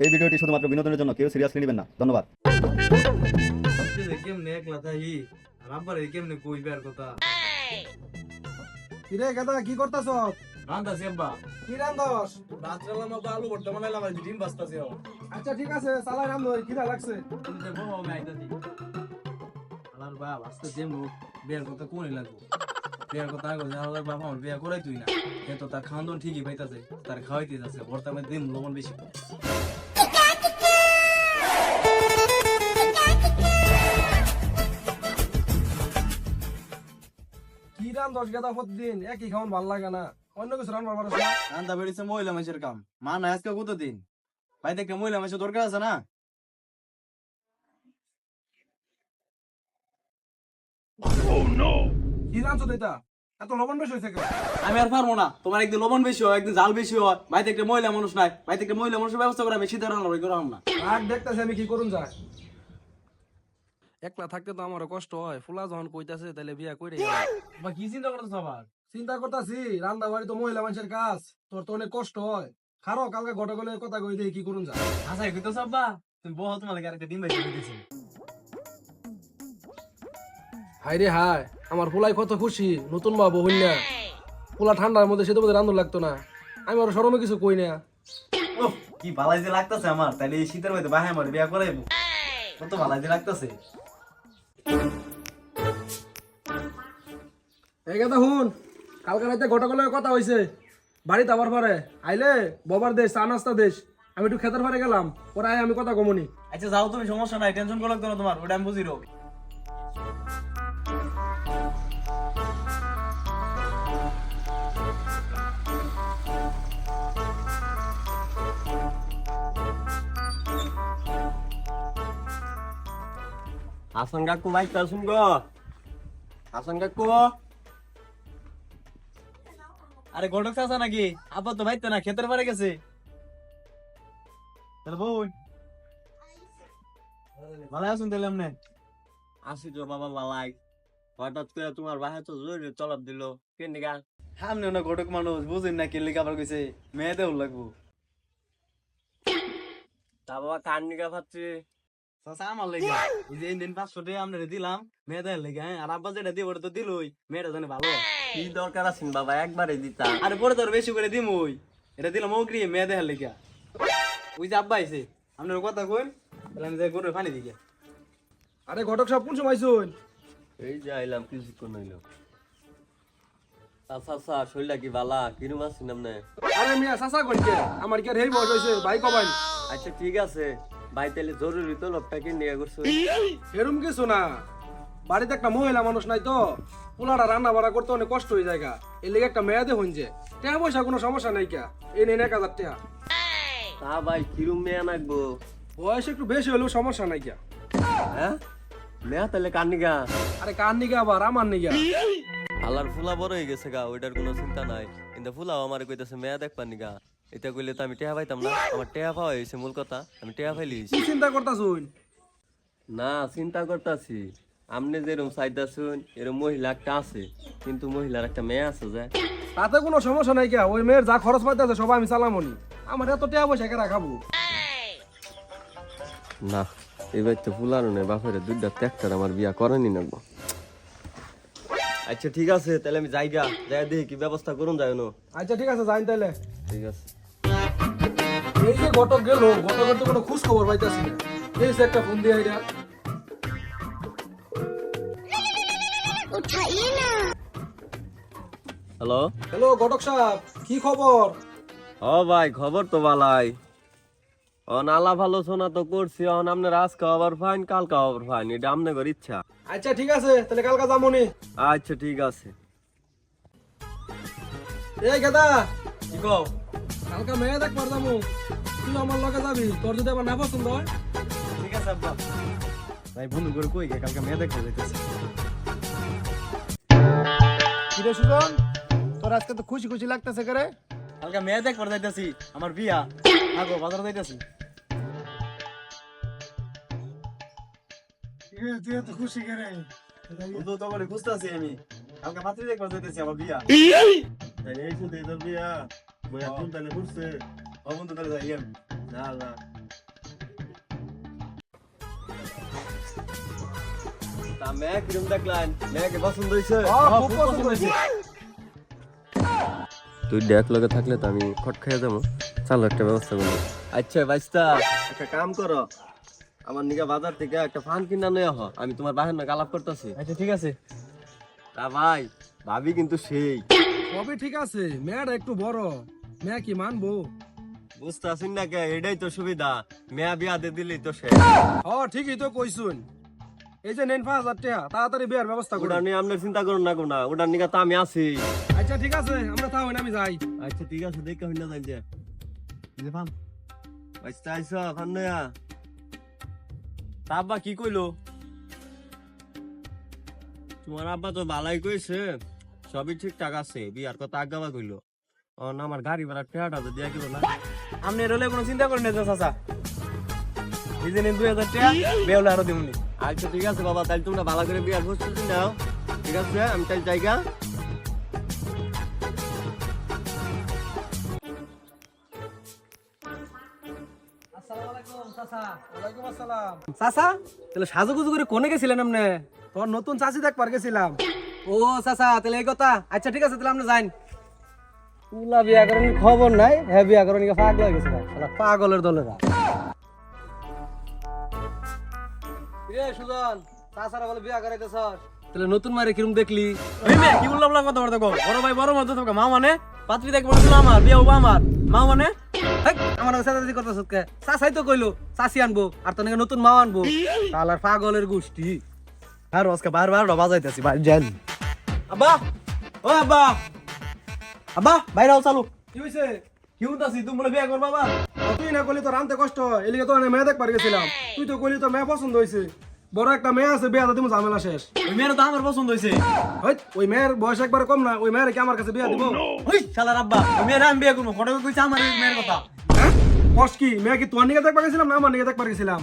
এই ভিডিওটি শুধুমাত্র বিনোদনের জন্য কেউ সিরিয়াসলি নেবেন না। ধন্যবাদ। কেমনে একলা থাকি আর আব্বার কেমনে কইবে আর কথা? কিরে গাদা কি করতাছ? রান্দাছি আব্বা। কি রান্ধস? রাত্রেবেলা মতো আলু ভর্তা বানাইলাম আর ডিম বাজতাছি আচ্ছা ঠিক আছে রান্ধ কিরা লাগছে। আলার বাপ কথা লাগবো? বিয়ার কথা আগে বাপ আমার বিয়া করাই তুই না। এ তো তার খাওয়ান ঠিকই পাইতাছে তার খাওয়াইতে যাচ্ছে ভর্তা মধ্যে দিম লবণ বেশি কি রান্ধস গাদা প্রতিদিন একই খাওয়ান ভালো লাগে না। অন্য কিছু রান্নার পারছ না রান্দা বেড়েছে মহিলা মানুষের কাম। মা না আজকে কত দিন? ভাই দেখে মহিলা মানুষের দরকার আছে না? কি রান্ধছ এটা? এত লবণ বেশি হয়েছে আমি আর পারব না। তোমার একদিন লবণ বেশি হয় একদিন জাল বেশি হয়। ভাই দেখে মহিলা মানুষ নাই ভাই দেখে মহিলা মানুষের ব্যবস্থা করে আমি শীতের রান্না করাম না। আর দেখতেছি আমি কি করুন যায়। একলা থাকতে তো আমারও কষ্ট হয়। ফুলা যখন কইতাছে তাহলে বিয়া কইরে বা কি চিন্তা করতেছ আবার? চিন্তা করতাছি রান্না বাড়ি তো মহিলা মানুষের কাজ তোর তো অনেক কষ্ট হয়। খারো কালকে ঘটে গেলে কথা কই দিয়ে কি করুন যায়? আচ্ছা কইতেছ আব্বা তুমি বহু তোমার লাগে আরেকটা ডিম বেশি দিয়েছি। হাই রে হাই আমার ফুলাই কত খুশি নতুন মা বহুন না ফুলা ঠান্ডার মধ্যে সেটা মধ্যে রান্ধন লাগতো না। আমি আর সরমে কিছু কই না। ওহ, কি ভালাই যে লাগতেছে আমার তাহলে এই শীতের মধ্যে বাহে আমার বিয়া করাইবো। কত ভালাই যে লাগতেছে। এই কথা শুন কালকে রাতে ঘটকলে কথা হইছে। বাড়িতে আবার পরে। আইলে ববার দেশ চা নাস্তা দেশ। আমি একটু খেতের পারে গেলাম পরে আয় আমি কথা কমনি। আচ্ছা যাও তুমি সমস্যা নাই টেনশন করো না তোমার ওটা আমি বুঝি রো হাসান কাকু ভাই শুন গো। হাসান কাকু আরে গডক চাচা নাকি? আব্বা তো ভাইতো না খেতের পারে গেছে। তাহলে বোন ভালো আছেন তাহলে আপনি? আসি তো বাবা বালাই হঠাৎ করে তোমার তো জোরে তলব দিল। কেন গা সামনে না ঘটক মানুষ বুঝেন না কেলে কাবার কইছে মেয়েদেও লাগবো। তা বাবা কান নিগা ভাবছি? চাচা আমার লেগে। এই যে দিন পাঁচশো টাকা আপনারা দিলাম মেয়েদের লেগে হ্যাঁ? আর আব্বা যেটা দিব তো দিলই মেয়েটা জানে ভালো। কি দরকার আছেন বাবা? একবারে দিতা। আরে পরে তোর বেশি করে দিম ওই এটা দিলাম ওকরি মেয়ে লেগে। ওই যে আব্বা আইছে আপনার কথা কইন তাহলে আমি যাই গরুর পানি দিকে। আরে ঘটক সব কোন সময় শুন এই যে আইলাম কিছুক্ষণ হইল। আচ্ছা আচ্ছা শরীরটা কি বালা? কিরম আছেন আপনি? আরে মিয়া চাচা কইছে আমার কি আর হেই বয়স হইছে? ভাই কবাই আচ্ছা ঠিক আছে। ভাই তাহলে জরুরি তো লোকটা কি নিয়ে করছ এরম কিছু না। বাড়িতে একটা মহিলা মানুষ নাই তো। পোলাটা রান্না বাড়া করতে অনেক কষ্ট হয়ে যায়। এর লেগে একটা মেয়াদে হইছে টাকা পয়সা কোনো সমস্যা নাই কা। এই নেন এক হাজার টাকা তা ভাই কিরম মেয়ে নাকবো বয়স একটু বেশি হলেও সমস্যা নাই কা। হ্যাঁ? মেয়া তাহলে কান নিগা? আরে কার নিগা আবার? আমার নিগা। আলার ফুলা বড় হয়ে গেছে গা ওইটার কোনো চিন্তা নাই। কিন্তু ফুলাও আমার কইতাছে মেয়া দেখবা নিগা। এটা কইলে তো আমি টেহা পাইতাম না। আমার টেহা পাওয়া হয়েছে মূল কথা আমি টেহা পাইলি কি চিন্তা করতাছুন? না চিন্তা করতাছি। আপনি যেরকম চাইতাছুন এরকম মহিলা একটা আছে কিন্তু মহিলার একটা মেয়ে আছে যে। তাতে কোনো সমস্যা নাই কা ওই মেয়ের যা খরচ পাইতেছে সবাই আমি চালামনি। আমার এত টাকা পয়সা কে রাখাবো না এবার তো ফুলানো নেই বাপের দুইটা ট্যাক্টার আমার বিয়া করেনি নাকবো আচ্ছা ঠিক আছে তাহলে আমি যাইগা যাই দেখি কি ব্যবস্থা করুন না। আচ্ছা ঠিক আছে যাইন তাইলে। ঠিক আছে। ঘটক গেল ঘটকের তো কোনো খোঁজ খবর পাইতেছি না। এই একটা ফোন দিয়ে আইরা। হ্যালো? হ্যালো ঘটক সাহেব কি খবর? ও ভাই খবর তো ভালাই। ও নালা ভালো শোনা তো করছি অন আমনে রাজ খাওয়াবার ফাইন কাল খাওয়াবার ফাইন এটা আমনে ইচ্ছা। আচ্ছা ঠিক আছে তাহলে কালকা যাব আচ্ছা ঠিক আছে। এই গাদা। কি কও? কালকা মেয়ে দেখ পারদামু তুই আমার লগে যাবি? তোর যদি আমার না পছন্দ হয়। ঠিক আছে আব্বা। ভাই বন্ধু করে কই গে? কালকে মেয়ে দেখতে যাইতেছে। কিরে সুজন? তোর আজকে তো খুশি খুশি লাগতেছে করে কালকে মেয়ে দেখতে যাইতেছি আমার বিয়া। আগো বাজার যাইতেছি। তুই খুশি করে বন্ধু তো করে খুঁজতেছি আমি। কালকে মাত্রই দেখতে যাইতেছি আমার বিয়া। এই শুধু বিয়া। বইয়া তুমি তাহলে বুঝছে বন্ধু তাহলে যাই আমি না না তা মেয়ে কিরম দেখলেন মেয়েকে পছন্দ হয়েছে খুব পছন্দ হয়েছে তুই ডেক লগে থাকলে তো আমি খট খেয়ে যাব চালো একটা ব্যবস্থা করব আচ্ছা বাইস্তা একটা কাম করো। আমার নিকা বাজার থেকে একটা ফান কিনা নিয়ে হ আমি তোমার বাহির না গালাপ করতেছি। আচ্ছা ঠিক আছে। তা ভাই ভাবি কিন্তু সেই। সবই ঠিক আছে। ম্যাড একটু বড়। ম্যা কি মানবো। বুঝতে আসুন না কে? এটাই তো সুবিধা। মেয়া বিয়া দিয়ে দিলি তো সে হ ঠিকই তো কইছুন। এই যে নেন পাঁচ হাজার টাকা তাড়াতাড়ি বিয়ার ব্যবস্থা ওটা নিয়ে আপনার চিন্তা করুন না কোনা ওটার নিকা তো আমি আছি। আচ্ছা ঠিক আছে আমরা আমি যাই। আচ্ছা ঠিক আছে দেখে হইনা যাই যে আইসা তা আব্বা কি কইলো? তোমার আব্বা তো বালাই কইছে। সবই ঠিকঠাক আছে বিয়ার কথা আগাবা কইলো। আমার গাড়ি ভাড়া টেহাটা তো দিয়া গেল না। আপনি রলে কোনো চিন্তা করেন না চাচা। এই দুই হাজার টাকা বেউলে আরও দিমুনি। আচ্ছা ঠিক আছে বাবা তাহলে তোমরা ভালো করে বিয়ার প্রস্তুতি নাও। ঠিক আছে আমি তাহলে জায়গা চাচা। তাহলে সাজুগুজু করে কোনে গেছিলেন আপনি তোর নতুন চাষি দেখবার গেছিলাম। ও চাচা তাহলে এই কথা। আচ্ছা ঠিক আছে তাহলে আপনি যাইন। উলা বিয়া করেন খবর নাই। হ্যাঁ বিয়া করেন পাগল হয়ে গেছে শালা পাগলের দলেরা। রে সুজন চাচারা বলে বিয়া করাইতেছ। তাহলে নতুন মারে কিরম দেখলি? কি বললাম কথা বলতে বড় ভাই বড় মতো মা মানে? পাত্রী দেখব আমার বিয়ে হব আমার। মা মানে? আমার চাচাচাচি করতেছ কে? চাচাই তো কইলো চাচি আনব আর তো নতুন মাও আনব। তাহলে পাগলের গোষ্ঠী। আর আজকে বার বার বাজাইতেছি ভাই জান। আব্বা ও আব্বা। আব্বা বাইরে আও চালু। কি হয়েছে কি উঠতাছি তুমি বলে বিয়ে করবা আবার তুই না করলি তোর আনতে কষ্ট এলিগে তো আমি মেয়ে দেখবার গেছিলাম। তুই তো কইলি তোর মেয়ে পছন্দ হয়েছে বড় একটা মেয়ে আছে বিয়া দিতে ঝামেলা শেষ। ওই মেয়ের তো আমার পছন্দ হয়েছে ওই মেয়ের বয়স একবার কম না ওই মেয়ের কি আমার কাছে বিয়া দিব? ওই শালার আব্বা ওই মেয়ের আমি বিয়ে করব। ফটো কইছে আমার এই মেয়ের কথা? হ্যাঁ? কষ্ট কি? মেয়ে কি তোর নিকে দেখবার গেছিলাম না আমার নিকে দেখবার গেছিলাম?